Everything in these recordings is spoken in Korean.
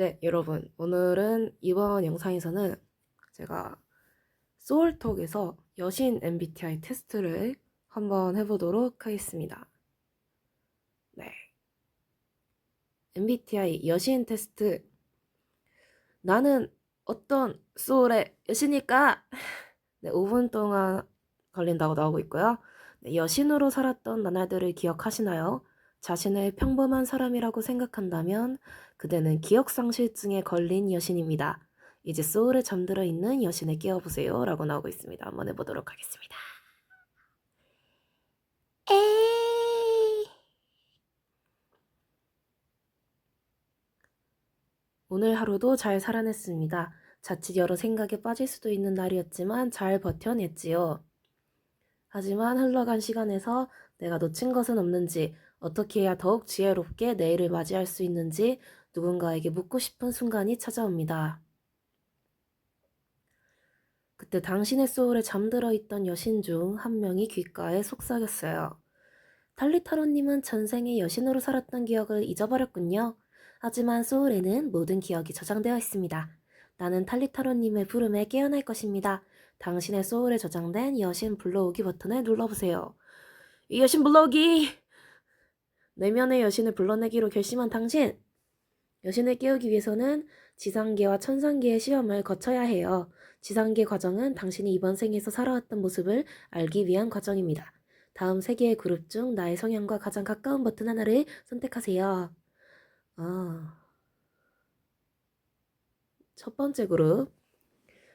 네, 여러분. 오늘은 이번 영상에서는 제가 소울톡에서 여신 MBTI 테스트를 한번 해보도록 하겠습니다. 네. MBTI 여신 테스트. 나는 어떤 소울의 여신일까? 네, 5분 동안 걸린다고 나오고 있고요. 네, 여신으로 살았던 나날들을 기억하시나요? 자신을 평범한 사람이라고 생각한다면 그대는 기억상실증에 걸린 여신입니다. 이제 소울에 잠들어 있는 여신을 깨워보세요. 라고 나오고 있습니다. 한번 해보도록 하겠습니다. 에이. 오늘 하루도 잘 살아냈습니다. 자칫 여러 생각에 빠질 수도 있는 날이었지만 잘 버텨냈지요. 하지만 흘러간 시간에서 내가 놓친 것은 없는지, 어떻게 해야 더욱 지혜롭게 내일을 맞이할 수 있는지 누군가에게 묻고 싶은 순간이 찾아옵니다. 그때 당신의 소울에 잠들어 있던 여신 중 한 명이 귓가에 속삭였어요. 탈리타로님은 전생에 여신으로 살았던 기억을 잊어버렸군요. 하지만 소울에는 모든 기억이 저장되어 있습니다. 나는 탈리타로님의 부름에 깨어날 것입니다. 당신의 소울에 저장된 여신 불러오기 버튼을 눌러보세요. 이 여신 불러오기! 내면의 여신을 불러내기로 결심한 당신! 여신을 깨우기 위해서는 지상계와 천상계의 시험을 거쳐야 해요. 지상계 과정은 당신이 이번 생에서 살아왔던 모습을 알기 위한 과정입니다. 다음 세 개의 그룹 중 나의 성향과 가장 가까운 버튼 하나를 선택하세요. 아. 첫 번째 그룹.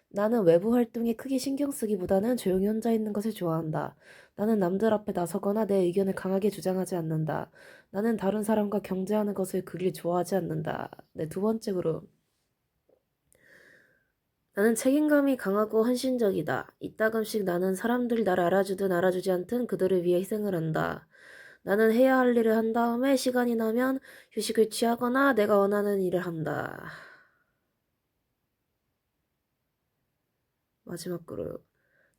나는 외부 활동에 크게 신경 쓰기보다는 조용히 혼자 있는 것을 좋아한다. 나는 남들 앞에 나서거나 내 의견을 강하게 주장하지 않는다. 나는 다른 사람과 경쟁하는 것을 그리 좋아하지 않는다. 네, 두 번째 그룹. 나는 책임감이 강하고 헌신적이다. 이따금씩 나는 사람들이 나를 알아주든 알아주지 않든 그들을 위해 희생을 한다. 나는 해야 할 일을 한 다음에 시간이 나면 휴식을 취하거나 내가 원하는 일을 한다. 마지막 그룹.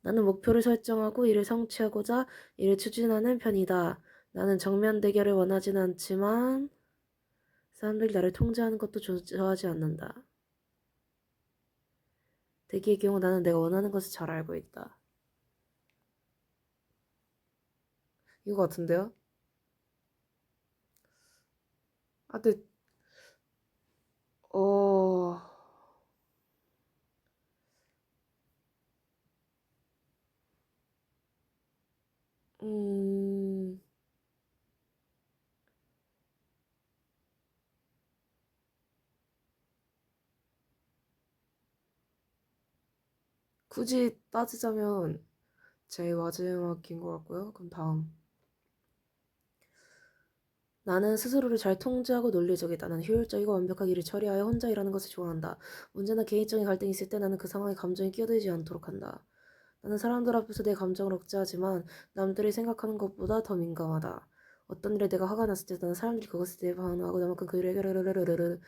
나는 목표를 설정하고 이를 성취하고자 이를 추진하는 편이다. 나는 정면 대결을 원하진 않지만 사람들이 나를 통제하는 것도 좋아하지 않는다. 대기의 경우 나는 내가 원하는 것을 잘 알고 있다. 이거 같은데요? 아, 근데, 어, 음, 굳이 따지자면 제 마지막인 것 같고요. 그럼 다음. 나는 스스로를 잘 통제하고 논리적이다. 나는 효율적이고 완벽하게 일을 처리하여 혼자 일하는 것을 좋아한다. 문제나 개인적인 갈등이 있을 때 나는 그 상황에 감정이 끼어들지 않도록 한다. 나는 사람들 앞에서 내 감정을 억제하지만 남들이 생각하는 것보다 더 민감하다. 어떤 일에 내가 화가 났을 때 나는 사람들이 그것에 대해 반응하고 나만큼 그 일에 르르르르르르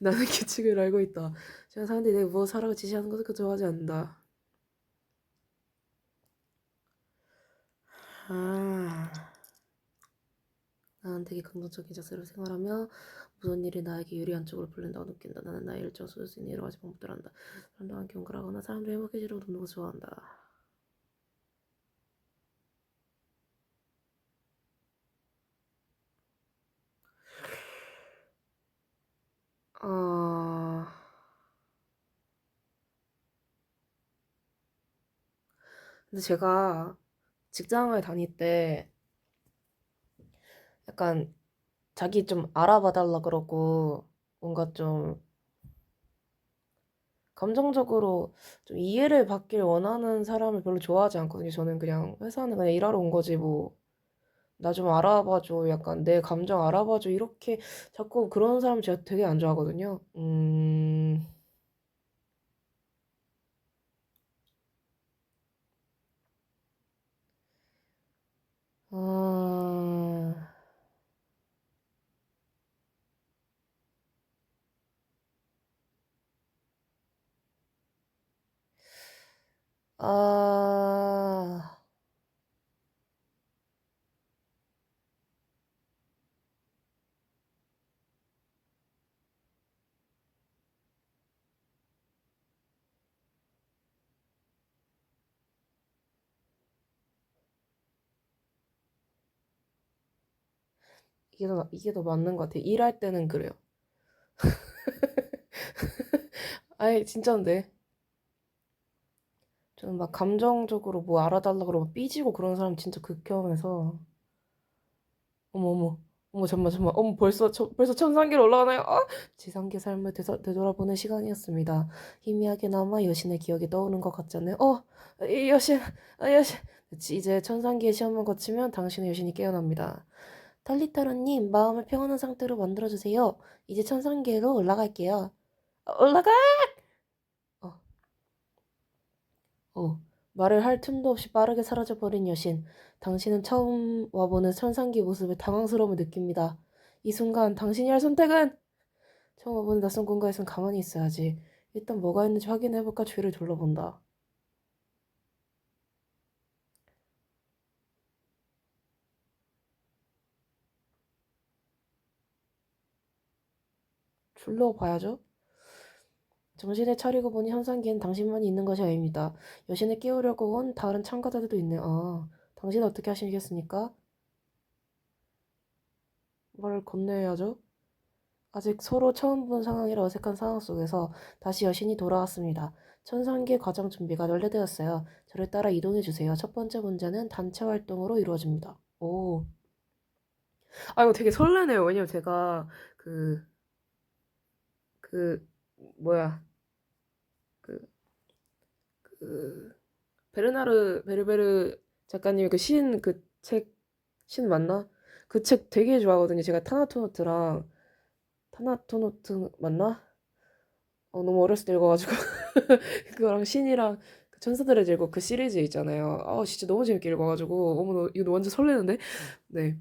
나는 규칙을 알고 있다. 제가 사람들이 내가 무엇을 하라고 지시하는 것을 좋아하지 않는다. 아... 나는 되게 긍정적인 자세로 생활하며 무슨 일이 나에게 유리한 쪽으로 풀린다고 느낀다. 나는 나의 일정 쏠수 있는 여러 가지 방법들을 한다. 사람들과 함께 연결하거나 사람들이 행복해지려고 돕는 것을 좋아한다. 어... 근데 제가 직장을 다닐 때 약간 자기 좀 알아봐 달라 그러고 뭔가 좀 감정적으로 좀 이해를 받길 원하는 사람을 별로 좋아하지 않거든요. 저는 그냥 회사는 그냥 일하러 온 거지 뭐. 나 좀 알아봐줘. 약간 내 감정 알아봐줘. 이렇게 자꾸 그런 사람 제가 되게 안 좋아하거든요. 음... 아... 아, 이게 더, 이게 더 맞는 것 같아. 일할 때는 그래요. 아예 진짜인데. 저는 막 감정적으로 뭐 알아달라고 그러고 삐지고 그런 사람 진짜 극혐해서. 어머, 어머. 어머, 잠만, 잠만. 어머, 벌써, 저, 벌써 천상계로 올라가나요? 아! 지상계 삶을 되서, 되돌아보는 시간이었습니다. 희미하게나마 여신의 기억이 떠오르는 것 같잖아요. 어, 이 여신, 아, 여신. 이제 천상계의 시험을 거치면 당신의 여신이 깨어납니다. 탈리타로님, 마음을 평온한 상태로 만들어주세요. 이제 천상계로 올라갈게요. 어, 올라가! 어, 어. 말을 할 틈도 없이 빠르게 사라져버린 여신. 당신은 처음 와보는 천상계 모습에 당황스러움을 느낍니다. 이 순간 당신이 할 선택은 처음 와보는 낯선 공간에선 가만히 있어야지. 일단 뭐가 있는지 확인해볼까 주위를 둘러본다. 둘러봐야죠. 정신을 차리고 보니 현상기엔 당신만이 있는 것이 아닙니다. 여신을 깨우려고 온 다른 참가자들도 있네요. 아, 당신은 어떻게 하시겠습니까? 말을 건네야죠. 아직 서로 처음 본 상황이라 어색한 상황 속에서 다시 여신이 돌아왔습니다. 천상계 과정 준비가 완료되었어요. 저를 따라 이동해 주세요. 첫 번째 문제는 단체 활동으로 이루어집니다. 오. 아, 이거 되게 설레네요. 왜냐면 제가 그, 그, 뭐야. 그, 그, 베르나르 베르베르 작가님의 그 신, 그 책, 신 맞나? 그 책 되게 좋아하거든요. 제가 타나토노트랑, 타나토노트 맞나? 어, 너무 어렸을 때 읽어가지고. 그거랑 신이랑 그 천사들의 제국 그 시리즈 있잖아요. 아, 진짜 너무 재밌게 읽어가지고. 어머, 이거 완전 설레는데? 네.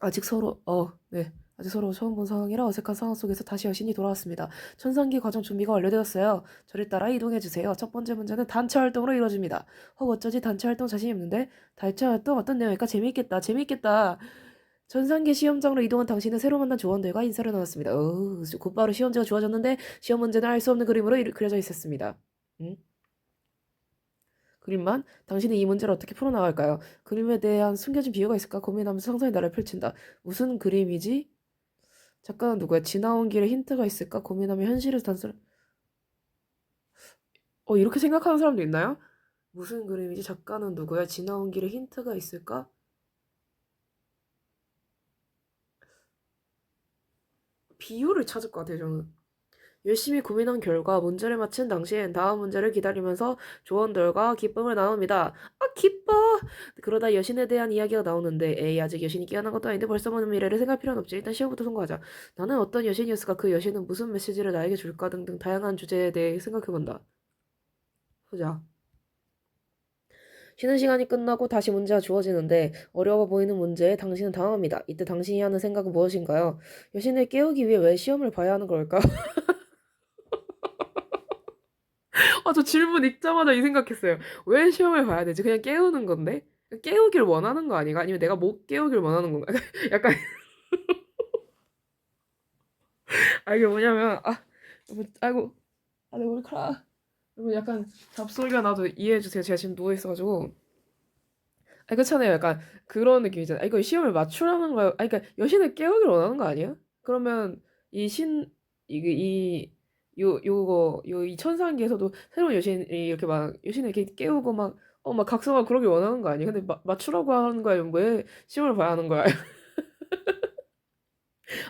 아직 서로, 어, 네. 아직 서로 처음 본 상황이라 어색한 상황 속에서 다시 여신이 돌아왔습니다. 천상기 과정 준비가 완료되었어요. 저를 따라 이동해 주세요. 첫 번째 문제는 단체 활동으로 이루어집니다. 헉, 어쩌지 단체 활동 자신이 없는데? 단체 활동 어떤 내용일까? 재미있겠다. 재미있겠다. 전상계 시험장으로 이동한 당신은 새로 만난 조원들과 인사를 나눴습니다. 어, 곧바로 시험지가 좋아졌는데 시험 문제는 알 수 없는 그림으로 이- 그려져 있었습니다. 응? 그림만? 당신은 이 문제를 어떻게 풀어나갈까요? 그림에 대한 숨겨진 비유가 있을까 고민하면서 상상의 나를 펼친다. 무슨 그림이지? 작가는 누구야? 지나온 길에 힌트가 있을까 고민하며 현실에서 단서를... 어, 이렇게 생각하는 사람도 있나요? 무슨 그림이지? 작가는 누구야? 지나온 길에 힌트가 있을까? 비유를 찾을 것 같아요, 저는. 열심히 고민한 결과 문제를 마친 당시엔 다음 문제를 기다리면서 조언들과 기쁨을 나눕니다. 아, 기뻐! 그러다 여신에 대한 이야기가 나오는데, 에이, 아직 여신이 깨어난 것도 아닌데 벌써 보는 미래를 생각할 필요는 없지. 일단 시험부터 통과하자. 나는 어떤 여신이었을까? 그 여신은 무슨 메시지를 나에게 줄까? 등등 다양한 주제에 대해 생각해본다. 보자. 쉬는 시간이 끝나고 다시 문제가 주어지는데 어려워 보이는 문제에 당신은 당황합니다. 이때 당신이 하는 생각은 무엇인가요? 여신을 깨우기 위해 왜 시험을 봐야 하는 걸까? 아, 저 질문 읽자마자 이 생각했어요. 왜 시험을 봐야 되지? 그냥 깨우는 건데? 깨우길 원하는 거 아닌가? 아니면 내가 못 깨우길 원하는 건가? 약간 아 이게 뭐냐면 아 뭐, 아이고 아 내 머리카락 여러분 약간 잡소리가 나도 이해해 주세요. 제가 지금 누워 있어가지고 아 그렇잖아요. 약간 그런 느낌이잖아요. 아, 이거 시험을 맞추라는 거예요. 아 그러니까 여신을 깨우길 원하는 거 아니야? 그러면 이 신 이게 이 요 요거 요 이 천상계에서도 새로운 여신이 이렇게 막 여신을 이렇게 깨우고 막 어 막 각성하고 그러길 원하는 거 아니야? 근데 마, 맞추라고 하는 거야? 왜 시험을 봐야 하는 거야?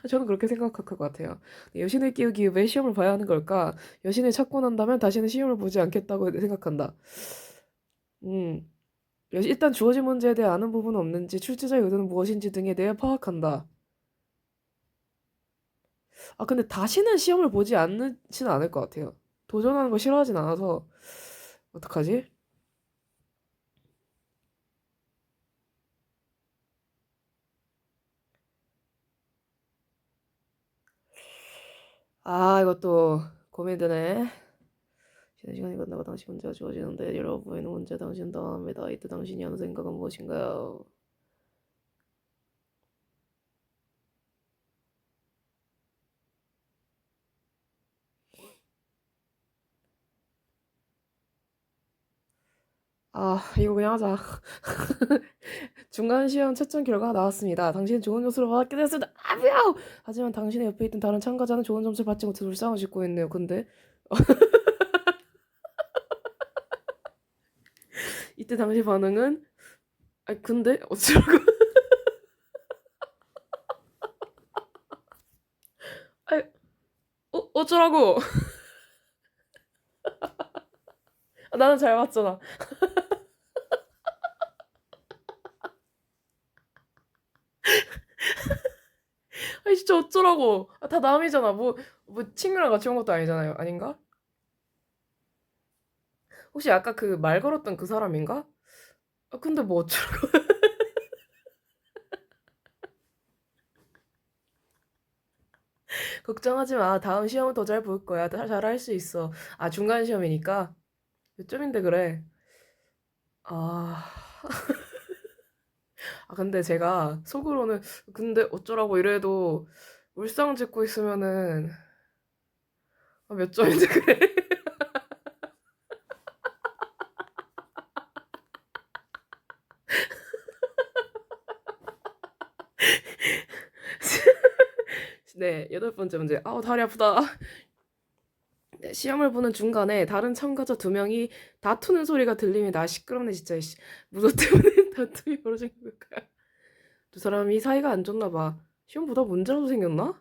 저는 그렇게 생각할 것 같아요. 여신을 깨우기 위해 왜 시험을 봐야 하는 걸까? 여신을 찾고 난다면 다시는 시험을 보지 않겠다고 생각한다. 음, 여- 일단 주어진 문제에 대해 아는 부분은 없는지, 출제자의 의도는 무엇인지 등에 대해 파악한다. 아, 근데 다시는 시험을 보지 않지는 않을 것 같아요. 도전하는 거 싫어하진 않아서, 어떡하지? 아, 이것도 고민되네. 쉬는 시간이 끝나고 당신 문제가 주어지는데 여러 보이는 문제 당신 당합니다. 이때 당신이 하는 생각은 무엇인가요? 아, 이거 그냥 하자. 중간 시험 채점 결과가 나왔습니다. 당신은 좋은 점수를 받았게 되었습니다. 아! 하지만 당신의 옆에 있던 다른 참가자는 좋은 점수를 받지 못해 불쌍을 짓고 있네요. 근데 이때 당시 반응은 아, 근데 어쩌라고? 아, 어, 어쩌라고? 아, 나는 잘 맞잖아. 아니 진짜 어쩌라고? 아, 다 남이잖아. 뭐, 뭐 친구랑 같이 온 것도 아니잖아요. 아닌가? 혹시 아까 그 말 걸었던 그 사람인가? 아, 근데 뭐 어쩌라고? 걱정하지 마. 다음 시험은 더 잘 볼 거야. 잘 할 수 있어. 아, 중간 시험이니까? 몇 점인데 그래? 아. 아, 근데 제가 속으로는, 근데 어쩌라고 이래도 울상 짓고 있으면은, 아, 몇 점인데 그래? 네, 여덟 번째 문제. 아우, 다리 아프다. 네, 시험을 보는 중간에 다른 참가자 두 명이 다투는 소리가 들리면 나 시끄럽네 진짜 씨. 무엇 때문에 다툼이 벌어진 걸까요? 두 사람이 사이가 안 좋나 봐. 시험 보다 문제라도 생겼나?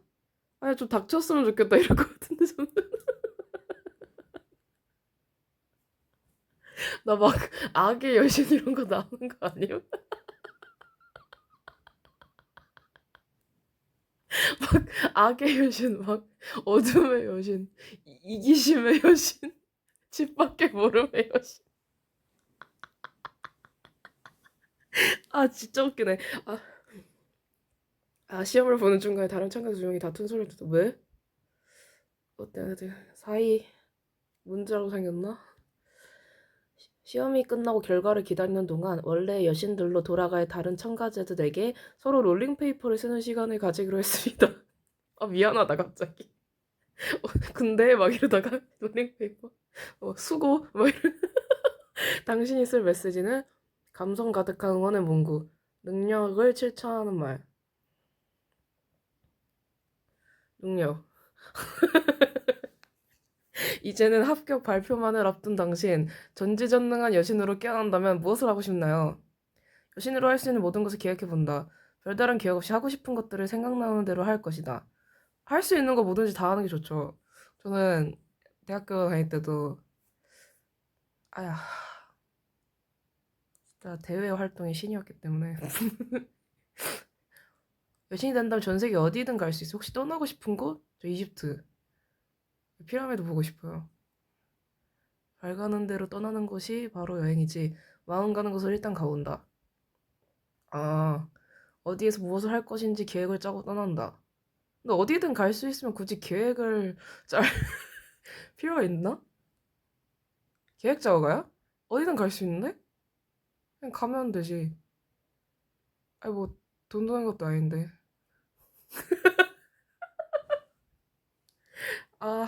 아니 좀 닥쳤으면 좋겠다 이럴 것 같은데 저는 나 막 악의 여신 이런 거 나오는 거 아니에 막 악의 여신 막 어둠의 여신 이- 이기심의 여신 집 밖에 모름의 여신 아 진짜 웃기네 아, 아 시험을 보는 중간에 다른 참가자 두 명이 다툰 소리를 듣다 왜? 어때 어때 사이 문제라고 생겼나? 시- 시험이 끝나고 결과를 기다리는 동안 원래 여신들로 돌아갈 다른 참가자들에게 서로 롤링페이퍼를 쓰는 시간을 가지기로 했습니다. 아 미안하다 갑자기. 어, 근데 막 이러다가 롤링페이퍼 어, 수고 막 이러. 당신이 쓸 메시지는 감성 가득한 응원의 문구 능력을 실천하는 말 능력 이제는 합격 발표만을 앞둔 당신 전지전능한 여신으로 깨어난다면 무엇을 하고 싶나요? 여신으로 할 수 있는 모든 것을 기획해본다. 별다른 계획 없이 하고 싶은 것들을 생각나는 대로 할 것이다. 할 수 있는 거 뭐든지 다 하는 게 좋죠. 저는 대학교 다닐 때도 아야 진짜 대외 활동의 신이었기 때문에 여신이 된다면 전 세계 어디든 갈 수 있어. 혹시 떠나고 싶은 곳? 저 이집트. 피라미드 보고 싶어요. 발 가는 대로 떠나는 것이 바로 여행이지. 마음 가는 곳을 일단 가본다. 아, 어디에서 무엇을 할 것인지 계획을 짜고 떠난다. 근데 어디든 갈 수 있으면 굳이 계획을 짤 필요가 있나? 계획 짜고 가요? 어디든 갈 수 있는데? 그냥 가면 되지. 아니 뭐돈 드는 것도 아닌데. 아,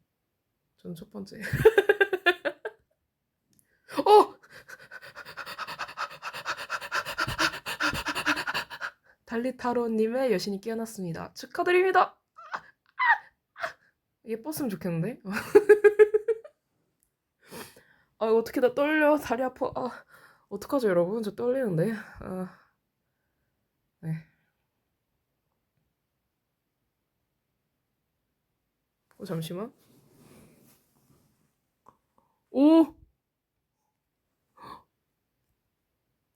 는첫 번째. 어! 달리타로님의 여신이 깨어났습니다. 축하드립니다. 예뻤으면 좋겠는데? 아, 어떻게 나 떨려. 다리 아파. 아, 어떡하죠, 여러분? 저 떨리는데. 아, 네. 어, 잠시만. 오!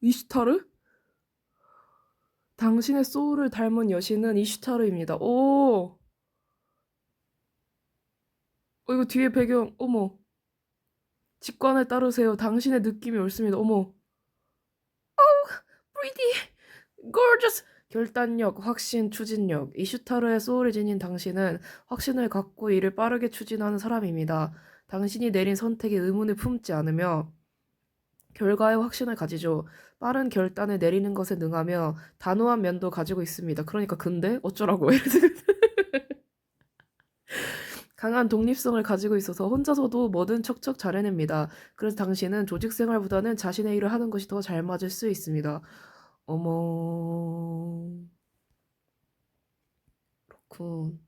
이슈타르? 당신의 소울을 닮은 여신은 이슈타르입니다. 오! 어, 이거 뒤에 배경, 어머. 직관을 따르세요. 당신의 느낌이 옳습니다. 어머. pretty, gorgeous. 결단력, 확신, 추진력. 이슈타르의 소울을 지닌 당신은 확신을 갖고 일을 빠르게 추진하는 사람입니다. 당신이 내린 선택에 의문을 품지 않으며 결과에 확신을 가지죠. 빠른 결단을 내리는 것에 능하며 단호한 면도 가지고 있습니다. 그러니까 근데 어쩌라고 강한 독립성을 가지고 있어서 혼자서도 뭐든 척척 잘해냅니다. 그래서 당신은 조직 생활보다는 자신의 일을 하는 것이 더 잘 맞을 수 있습니다. 어머. 그렇군.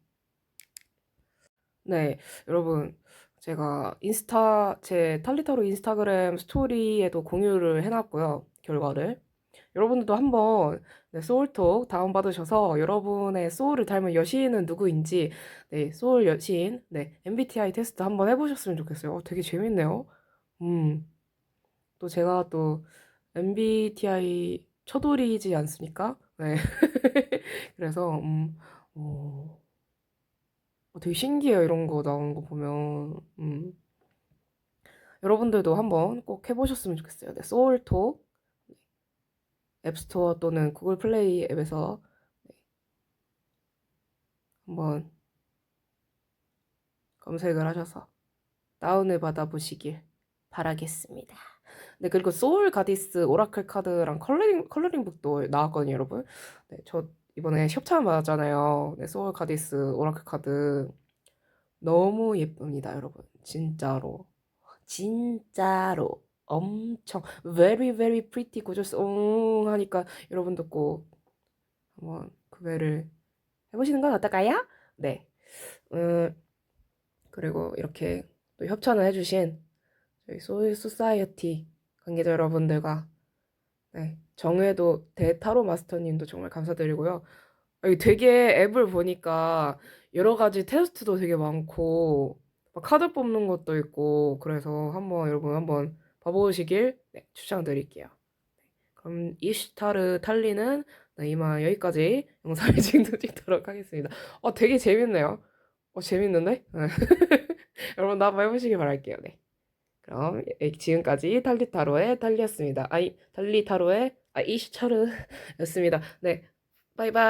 네, 여러분. 제가 인스타, 제 탈리타로 인스타그램 스토리에도 공유를 해놨고요. 결과를. 여러분들도 한번 네, 소울톡 다운받으셔서 여러분의 소울을 닮은 여신은 누구인지 네, 소울 여신 네, MBTI 테스트 한번 해보셨으면 좋겠어요. 어, 되게 재밌네요. 음, 또 제가 또 MBTI 쳐돌이지 않습니까? 네. 그래서 음, 어, 어, 되게 신기해요. 이런 거 나오는 거 보면. 음. 여러분들도 한번 꼭 해보셨으면 좋겠어요. 네, 소울톡 앱스토어 또는 구글 플레이 앱에서 네, 한번 검색을 하셔서 다운을 받아보시길 바라겠습니다. 네, 그리고 소울 가디스 오라클 카드랑 컬러링, 컬러링북도 나왔거든요, 여러분. 네, 저 이번에 협찬 받았잖아요. 네, 소울 가디스 오라클 카드. 너무 예쁩니다, 여러분. 진짜로. 진짜로. 엄청 very very pretty gorgeous 옹 하니까 여러분도 꼭 한번 구매를 해보시는 건 어떨까요? 네. 음, 그리고 이렇게 또 협찬을 해주신 저희 소울 소사이어티 관계자 여러분들과 네, 정회도 대타로 마스터님도 정말 감사드리고요. 되게 앱을 보니까 여러 가지 테스트도 되게 많고 막 카드 뽑는 것도 있고 그래서 한번 여러분 한번 봐보시길 네, 추천드릴게요. 그럼 이슈타르 탈리는 네, 이만 여기까지 영상을 지금 찍도록 하겠습니다. 어, 되게 재밌네요. 어, 재밌는데? 여러분, 나 한번 해보시길 바랄게요. 네. 그럼 예, 지금까지 탈리타로의 탈리였습니다. 아니, 탈리타로의 아, 이슈타르였습니다. 네, 바이바이.